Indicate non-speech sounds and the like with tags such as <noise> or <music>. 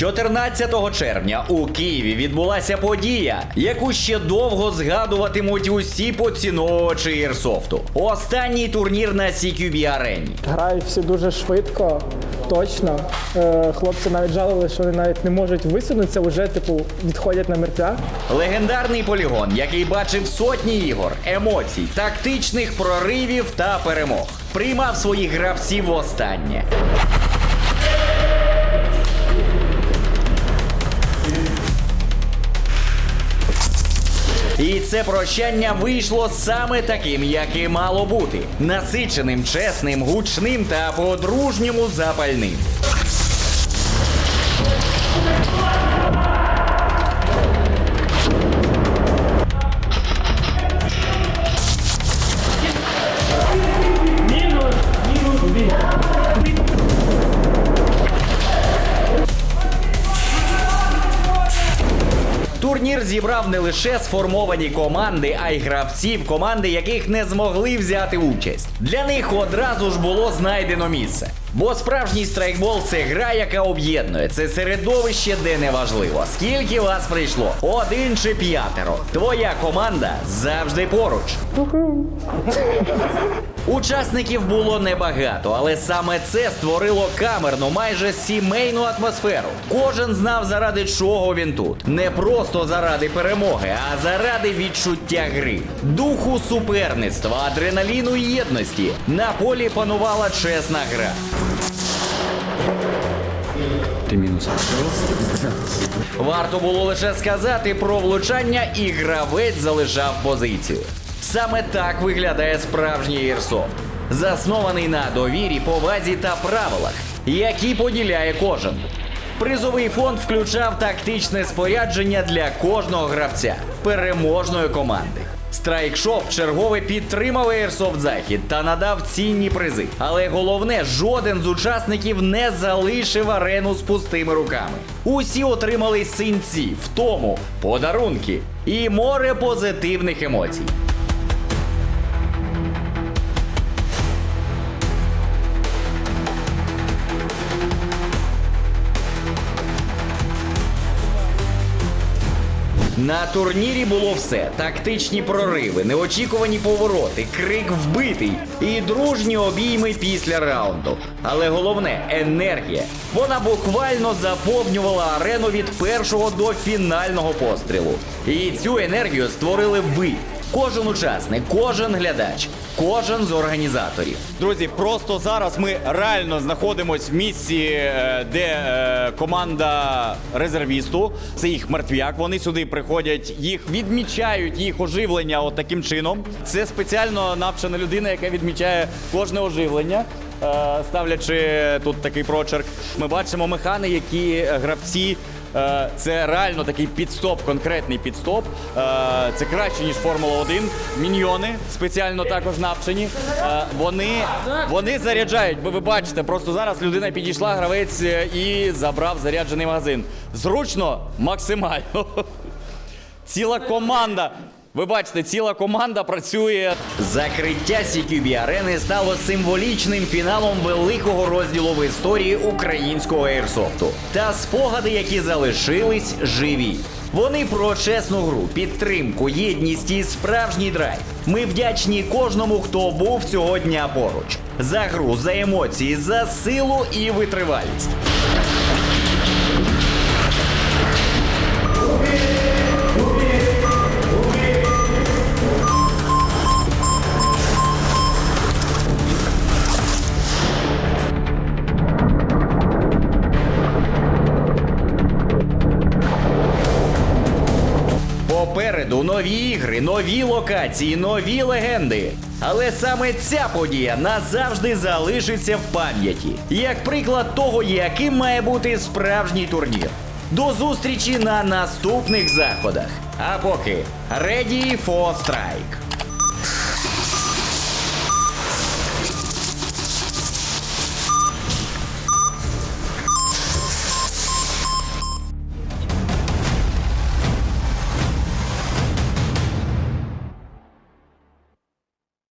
14 червня у Києві відбулася подія, яку ще довго згадуватимуть усі поціновувачі Ірсофту. Останній турнір на CQB арені. Грають всі дуже швидко, точно. Е, Хлопці навіть жалили, що вони навіть не можуть висунутися, вже типу відходять на мертвя. Легендарний полігон, який бачив сотні ігор, емоцій, тактичних проривів та перемог, приймав своїх гравців востаннє. Це прощання вийшло саме таким, як і мало бути: насиченим, чесним, гучним та по-дружньому запальним. Зібрав не лише сформовані команди, а й гравців, команди яких не змогли взяти участь. Для них одразу ж було знайдено місце. Бо справжній страйкбол це гра, яка об'єднує. Це середовище, де не важливо, скільки вас прийшло, один чи п'ятеро. Твоя команда завжди поруч. Учасників було небагато, але саме це створило камерну, майже сімейну атмосферу. Кожен знав, заради чого він тут. Не просто заради перемоги, а заради відчуття гри, духу суперництва, адреналіну і єдності. На полі панувала чесна гра. Ти мінус. Варто було лише сказати про влучання, і гравець залишав позицію. Саме так виглядає справжній Airsoft. заснований на довірі, повазі та правилах, які поділяє кожен. Призовий фонд включав тактичне спорядження для кожного гравця переможної команди. Страйкшоп чергове підтримав Airsoft захід та надав цінні призи. Але головне, жоден з учасників не залишив арену з пустими руками. Усі отримали синці, втому, подарунки і море позитивних емоцій. На турнірі було все: тактичні прориви, неочікувані повороти, крик вбитий і дружні обійми після раунду. Але головне енергія. Вона буквально заповнювала арену від першого до фінального пострілу. І цю енергію створили ви. Кожен учасник, кожен глядач, кожен з організаторів. Друзі, просто зараз ми реально знаходимось в місці, е, де е, команда резервісту. Це їх мертвяк. Вони сюди приходять, їх відмічають їх оживлення от таким чином. Це спеціально навчена людина, яка відмічає кожне оживлення. е, Ставлячи тут такий прочерк, ми бачимо механи, які гравці. Е, Це реально такий підстоп, конкретний підстоп. Е, Це краще ніж Формула 1. Міньйони спеціально також навчені. Е, Вони, вони заряджають, бо ви бачите, просто зараз людина підійшла, гравець і забрав заряджений магазин. Зручно, максимально. <laughs> Ціла команда. Ви бачите, ціла команда працює. Закриття CQB арени стало символічним фіналом великого розділу в історії українського ейрсофту. Та спогади, які залишились, живі. Вони про чесну гру, підтримку, єдність і справжній драйв. Ми вдячні кожному, хто був цього дня поруч. За гру, за емоції, за силу і витривалість. Попереду нові ігри, нові локації, нові легенди. Але саме ця подія назавжди залишиться в пам'яті, як приклад того, яким має бути справжній турнір. До зустрічі на наступних заходах. А поки Ready for Strike!